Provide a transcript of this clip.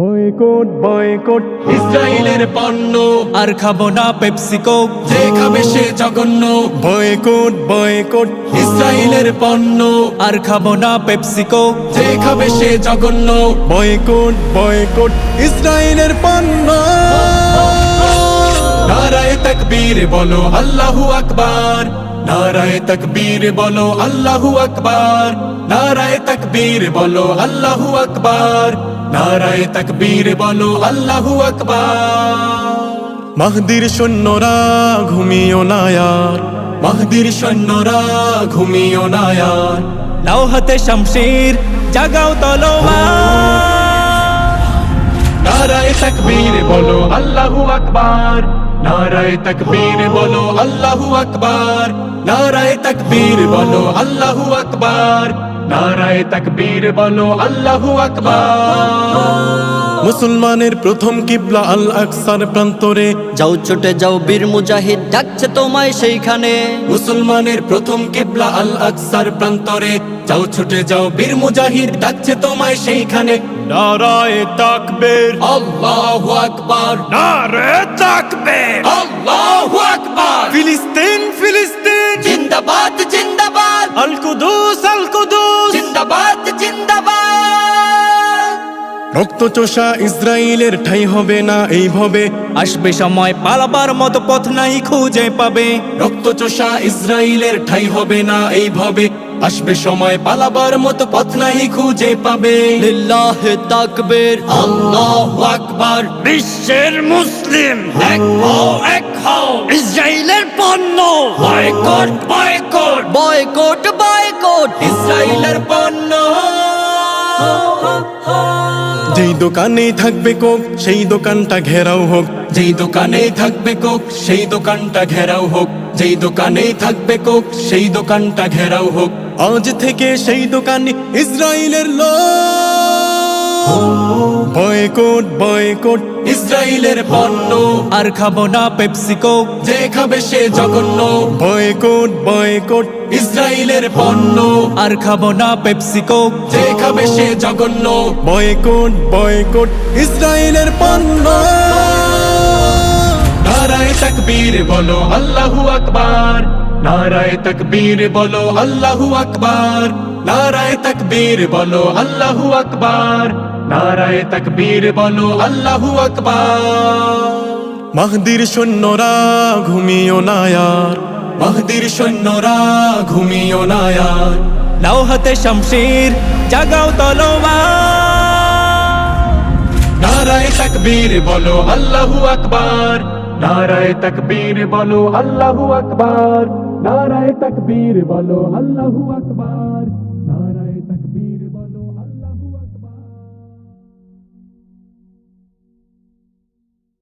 Boycott boycott. ইসরায়েলের পণ্য আর খাব না পেপসিকো। যে খাবে সে জঘন্য। Boycott boycott. ইসরায়েলের পণ্য আর খাব না পেপসিকো। যে খাবে সে জঘন্য। Boycott boycott. ইসরায়েলের পণ্য। নারায় তকবীর বলো আল্লাহু আকবার। নারায় তকবীর বলো আল্লাহু আকবার নারায় তকবীর বলো আল্লাহু আকবার নারায় তকবীর বলো আল্লাহু আকবার। মাহদির সৈন্যরা ঘুমিও না আর মাহদির সৈন্যরা ঘুমিও না নাও হাতে শামশির জাগাও তলোয়ার। নারায় তকবীর বলো আল্লাহু আকবার নারায় তকবীর বলো আল্লাহু আকবার, নারায় তকবীর বলো আল্লাহু আকবার, নারায় তকবীর বলো আল্লাহু আকবার। মুসলমানের প্রথম কিবলা আল আকসার প্রান্তরে। যাও ছুটে যাও বীর মুজাহিদ ডাকছে তোমায় সেইখানে। মুসলমানের প্রথম কিবলা আল আকসার প্রান্তরে। যাও ছুটে যাও বীর মুজাহিদ ডাকছে তোমায় সেইখানে। নারায় তাকবীর। আল্লাহু আকবার। নারে তাকবীর। আল্লাহু আকবার। রক্তচোষা ইসরায়েলের ঠাই হবে না এইভাবে আসবে সময় পালাবার মতো পথ নাই খুঁজে পাবে। রক্তচোষা ইসরায়েলের ঠাই হবে না এইভাবে আসবে সময় পালাবার মতো পথ নাই খুঁজে পাবে। লিল্লাহে তাকবীর। আল্লাহু আকবার। বিশ্বের মুসলিম। এক হও এক হও। ইসরায়েলের পণ্য। Boycott boycott. Boycott boycott. ইসরায়েলের পণ্য। যেই দোকানেই থাকবে কোক সেই দোকানটা ঘেরাও হোক। যেই দোকানেই থাকবে কোক সেই দোকানটা ঘেরাও হোক। যেই দোকানে থাকবে কোক সেই দোকানটা ঘেরাও হোক। আজ থেকে সেই দোকানে ইসরায়েলের লোক। Boycott boycott. ইসরায়েলের পণ্য। আর খাব না পেপসিকো। যে খাবে সে জঘন্য। Boycott boycott. ইসরায়েলের পণ্য। আর খাব না পেপসিকো। যে খাবে সে জঘন্য। Boycott boycott. ইসরায়েলের পণ্য। নারায় তকবীর বলো আল্লাহু আকবার। নারায় তকবীর বলো আল্লাহু আকবার। নারায় তকবীর বলো আল্লাহু আকবার। নারায় তকবীর বলো আল্লাহু আকবার। মাহদির সৈন্যরা ঘুমিও না আর মাহদির সৈন্যরা ঘুমিও না নাও হাতে শামশির জাগাও তলোয়ার। নারায় তকবীর বলো আল্লাহু আকবার। নারায় তকবীর বলো আল্লাহু আকবার। নারায় তকবীর বলো আল্লাহু আকবার।